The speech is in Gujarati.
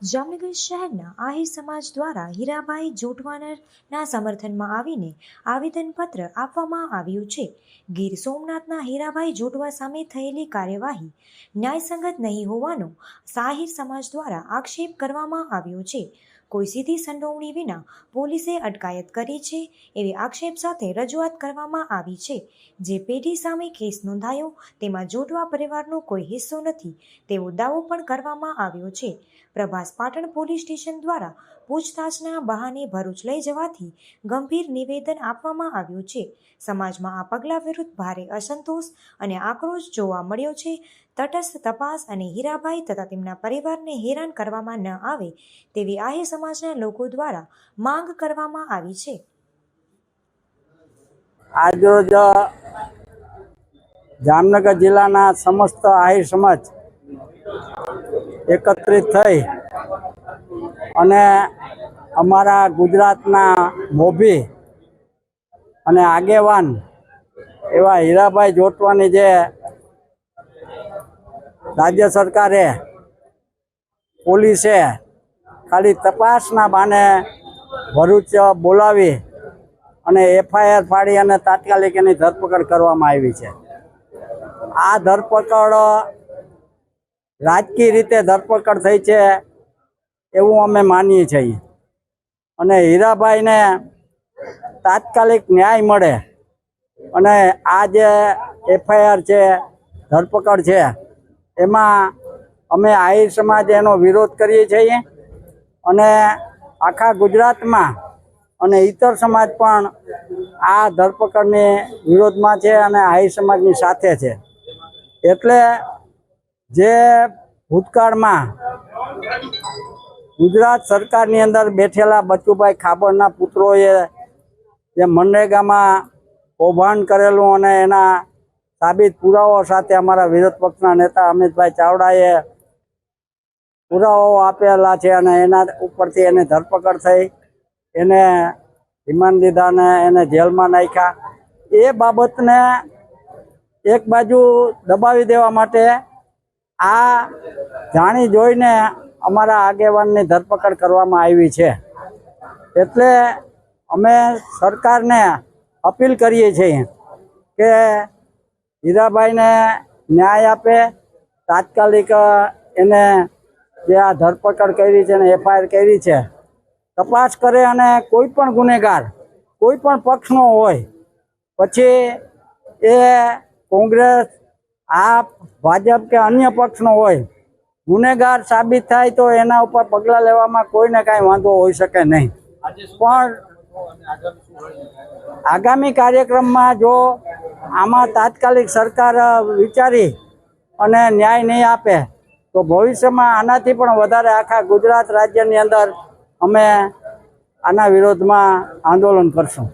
જામનગર શહેરના આહિર સમાજ દ્વારા હીરાભાઈ જોટવાનરના સમર્થનમાં આવીને આવેદનપત્ર આપવામાં આવ્યું છે. ગીર સોમનાથના હીરાભાઈ જોટવા સામે થયેલી કાર્યવાહી ન્યાયસંગત નહીં હોવાનો સાહિર સમાજ દ્વારા આક્ષેપ કરવામાં આવ્યો છે. કોઈ સીધી સંડોવણી વિના પોલીસે અટકાયત કરી છે એવી આક્ષેપ સાથે રજૂઆત કરવામાં આવી છે. જે પેઢી સામે કેસ નોંધાયો, તેમાં જોટવા પરિવારનો કોઈ હિસ્સો નથી, તેવો દાવો પણ કરવામાં આવ્યો છે. પ્રભાસ પાટણ પોલીસ સ્ટેશન દ્વારા પૂછતાછના બહાને ભરૂચ લઈ જવાથી ગંભીર નિવેદન આપવામાં આવ્યું છે. સમાજમાં આ પગલાં વિરુદ્ધ ભારે અસંતોષ અને આક્રોશ જોવા મળ્યો છે. તટસ્થ તપાસ અને હીરાભાઈ તથા તેમના પરિવારને હેરાન કરવામાં ન આવે તેવી આહિર સમાજના લોકો દ્વારા માંગ કરવામાં આવી છે. આજરોજ જામનગર જિલ્લાના સમસ્ત આહિર સમાજ એકત્રિત થઈ અને અમારા ગુજરાતના મોભી અને આગેવાન એવા હીરાભાઈ જોટવાની જે રાજ્ય સરકારે, પોલીસે ખાલી તપાસના બાને ભરૂચ બોલાવી અને એફઆઈઆર ફાડી અને તાત્કાલિક એની ધરપકડ કરવામાં આવી છે. આ ધરપકડ રાજકીય રીતે ધરપકડ થઈ છે એવું અમે માનીએ છીએ. અને હીરાભાઈને તાત્કાલિક ન્યાય મળે અને આ જે એફઆઈઆર છે, ધરપકડ છે એમાં અમે આહિર સમાજ એનો વિરોધ કરીએ છીએ અને આખા ગુજરાતમાં અને ઇતર સમાજ પણ આ ધરપકડની વિરોધમાં છે અને આહિર સમાજની સાથે છે. એટલે જે ભૂતકાળમાં ગુજરાત સરકારની અંદર બેઠેલા બચુભાઈ ખાબરના પુત્રોએ જે મનરેગામાં કૌભાંડ કરેલું અને એના સાબિત પુરાવાઓ સાથે અમારા વિરોધ પક્ષના નેતા અમિતભાઈ ચાવડાએ પુરાવાઓ આપેલા છે અને એના ઉપરથી એને ધરપકડ થઈ. એને રિમાન્ડ લીધા અને એને જેલમાં નાખ્યા. એ બાબતને એક બાજુ દબાવી દેવા માટે આ જાણી જોઈને અમારા આગેવાનની ધરપકડ કરવામાં આવી છે. એટલે અમે સરકારને અપીલ કરીએ છીએ કે હીરાભાઈને ન્યાય આપે. તાત્કાલિક એને જે આ ધરપકડ કરી છે અને એફઆઈઆર કરી છે તપાસ કરે અને કોઈ પણ ગુનેગાર કોઈ પણ પક્ષનો હોય પછી એ કોંગ્રેસ આપ ભાજપ કે અન્ય પક્ષનો હોય ગુનેગાર સાબિત થાય તો એના ઉપર પગલાં લેવામાં કોઈને કાંઈ વાંધો હોઈ શકે નહીં. પણ આગામી કાર્યક્રમમાં જો આમાં તાત્કાલિક સરકાર વિચારી અને ન્યાય નહીં આપે, તો ભવિષ્યમાં આનાથી પણ વધારે આખા ગુજરાત રાજ્યની અંદર અમે આના વિરોધમાં આંદોલન કરશું.